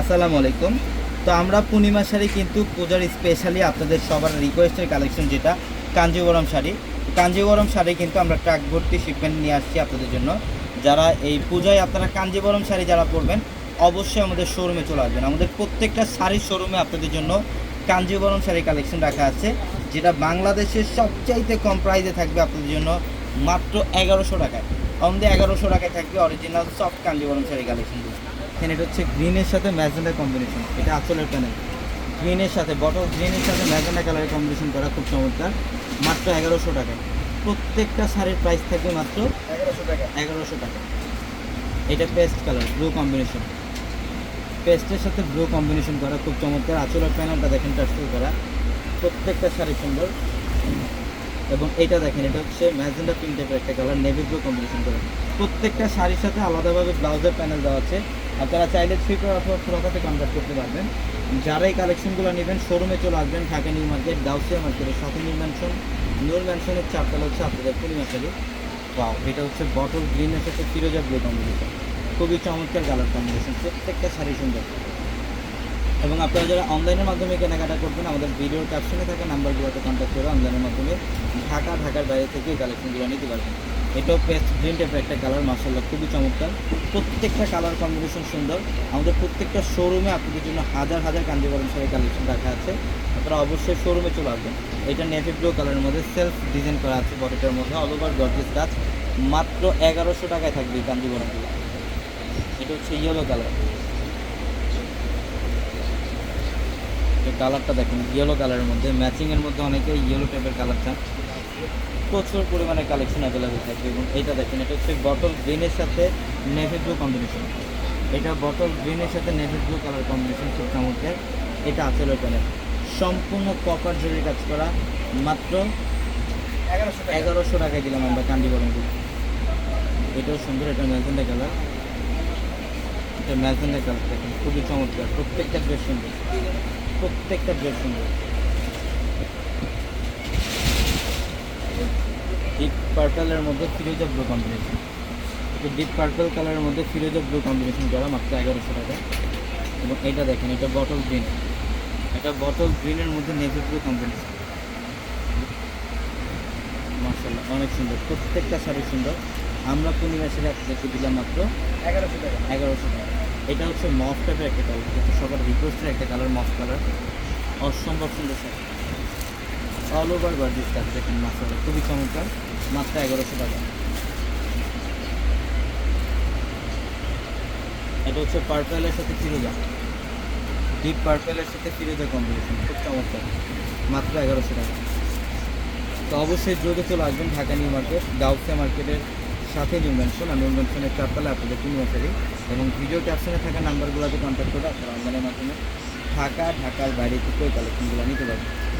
আসসালামু আলাইকুম। তো আমরা পূর্ণিমা শাড়ি কিন্তু পূজার স্পেশালি আপনাদের সবার রিকোয়েস্টের কালেকশন যেটা কাঞ্জিবরম শাড়ি। কাঞ্জিবরম শাড়ি কিন্তু আমরা ট্রাক ভর্তি শিপমেন্ট নিয়ে আসছি আপনাদের জন্য। যারা এই পূজায় আপনারা কাঞ্জিবরম শাড়ি যারা পরবেন, অবশ্যই আমাদের শোরুমে চলে আসবেন। আমাদের প্রত্যেকটা শাড়ির শোরুমে আপনাদের জন্য কাঞ্জিবরম শাড়ি কালেকশন রাখা আছে, যেটা বাংলাদেশের সবচাইতে কম প্রাইসে থাকবে আপনাদের জন্য মাত্র এগারোশো টাকায়। আমাদের এগারোশো টাকায় থাকবে অরিজিনাল সফট কাঞ্জিবরম শাড়ি কালেকশনগুলো এখানে এটা হচ্ছে গ্রিনের সাথে ম্যাজেন্ডা কম্বিনেশন এটা আঁচলের প্যানেল গ্রিনের সাথে বটল গ্রিনের সাথে ম্যাজেন্ডা কালারের কম্বিনেশন করা খুব চমৎকার। মাত্র এগারোশো টাকায়। প্রত্যেকটা শাড়ির প্রাইস থাকবে মাত্র এগারোশো টাকা। এগারোশো টাকা। এটা পেস্ট কালার ব্লু কম্বিনেশন পেস্টের সাথে ব্লু কম্বিনেশন করা খুব চমৎকার। আঁচলের প্যানেলটা দেখেন টাস্টল করা। প্রত্যেকটা শাড়ি সুন্দর এবং এটা দেখেন এটা হচ্ছে ম্যাজেন্ডা পিঙ্ক টাইপের একটা কালার নেভি ব্লু কম্বিনেশন করা। প্রত্যেকটা শাড়ির সাথে আলাদাভাবে ব্লাউজের প্যানেল দেওয়া আছে। আপনারা চাইলে থ্রি অথবা ফ্রকাতে কনভার্ট করতে পারবেন। যারা এই কালেকশনগুলো নেবেন শোরুমে চলে আসবেন, ঢাকা নিউ মার্কেট দাউসিয়া মার্কেটের সাথে নিউ ম্যানশন নূর ম্যানশনের চারতলা হচ্ছে আপনাদের পূর্ণিমা শাড়ি। ওয়াও এটা হচ্ছে বটল গ্রিনের সাথে ফিরোজা ব্লু কম্বিনেশন খুবই চমৎকার কালার কম্বিনেশন প্রত্যেকটা শাড়ি সুন্দর। এবং আপনারা যারা অনলাইনের মাধ্যমে কেনাকাটা করবেন, আমাদের ভিডিওর ক্যাপশনে থাকা নাম্বারগুলোতে কন্ট্যাক্ট করে অনলাইনের মাধ্যমে ঢাকা, ঢাকার বাইরে থেকে এই কালেকশনগুলো নিতে পারবেন। এটাও পেস্ট গ্রিন টাইপের একটা কালার মার্শাল্লাহ খুবই চমৎকার। প্রত্যেকটা কালার কম্বিনেশন সুন্দর। আমাদের প্রত্যেকটা শোরুমে আপনাদের জন্য হাজার হাজার কাঞ্জিবরম শাড়ি কালেকশন রাখা আছে। আপনারা অবশ্যই শোরুমে চলে আসবেন। এটা নেভি ব্লু কালারের মধ্যে সেলফ ডিজাইন করা আছে বডিটার মধ্যে অল ওভার গর্জিস কাজ। মাত্র এগারোশো টাকায় থাকবে এই কাঞ্জিবরমগুলো এটা হচ্ছে ইয়েলো কালার কালারটা দেখেন ইয়েলো কালারের মধ্যে ম্যাচিংয়ের মধ্যে অনেকে ইয়েলো টাইপের কালার চান। প্রচুর পরিমাণে কালেকশন অ্যাভেলেবেল থাকবে এবং এটা দেখেন এটা হচ্ছে বটল গ্রিনের সাথে নেভি ব্লু কম্বিনেশন এটা বটল গ্রিনের সাথে নেভি ব্লু কালার কম্বিনেশন খুব চমৎকার। এটা আচলের প্যানেল সম্পূর্ণ কপার জরি কাজ করা মাত্র এগারোশো এগারোশো টাকায় দিলাম আমরা কান্দি বরংগুলো এটাও সুন্দর এটা ম্যাজেন্ডা কালার এটা ম্যাজেন্ডা কালার দেখেন খুবই চমৎকার। প্রত্যেকটা ড্রেস সুন্দর। প্রত্যেকটা ড্রেস সুন্দর ডিপ পার্পেলের মধ্যে ফিরোজা ব্লু কম্বিনেশন এটা ডিপ পার্পল কালারের মধ্যে ফিরোজা ব্লু কম্বিনেশন করা মাত্র এগারোশো টাকা। এবং এটা দেখেন এটা বটল গ্রিন এটা বটল গ্রিনের মধ্যে নেভি ব্লু কম্বিনেশন মার্শাল্লাহ অনেক সুন্দর। প্রত্যেকটা শাড়ি সুন্দর। আমরা পূর্ণিমা শাড়ি আপনাদেরকে দিলাম মাত্র এগারোশো টাকা। এগারোশো টাকা। এটা হচ্ছে মফ টাইপের একটা কালার যেটা সবার রিকোয়েস্টের একটা কালার মফ কালার অসম্ভব সুন্দর শাড়ি। অল ওভার গর্জিস কাজ দেখেন মাসালা খুবই চমৎকার। মাত্র এগারোশো টাকা। এটা হচ্ছে পার্পেলের সাথে ফিরোজা। ডিপ পার্পেলের সাথে ফিরোজা কম্বিনেশন খুব চমৎকার। মাত্র এগারোশো টাকা। তো অবশ্যই দ্রুত চলে আসবেন ঢাকা নিউ মার্কেট, গাউসিয়া মার্কেটের সাথে নিউ মেনশন আমি মেনশনের চারতলা আপনাদের পূর্ণিমা শাড়ি এবং ভিডিও ক্যাপশনে থাকা নাম্বারগুলোতে কন্ট্যাক্ট করে আপনারা অনলাইনের মাধ্যমে ঢাকা, ঢাকার বাইরে থেকে কালেকশনগুলো নিতে পারবেন।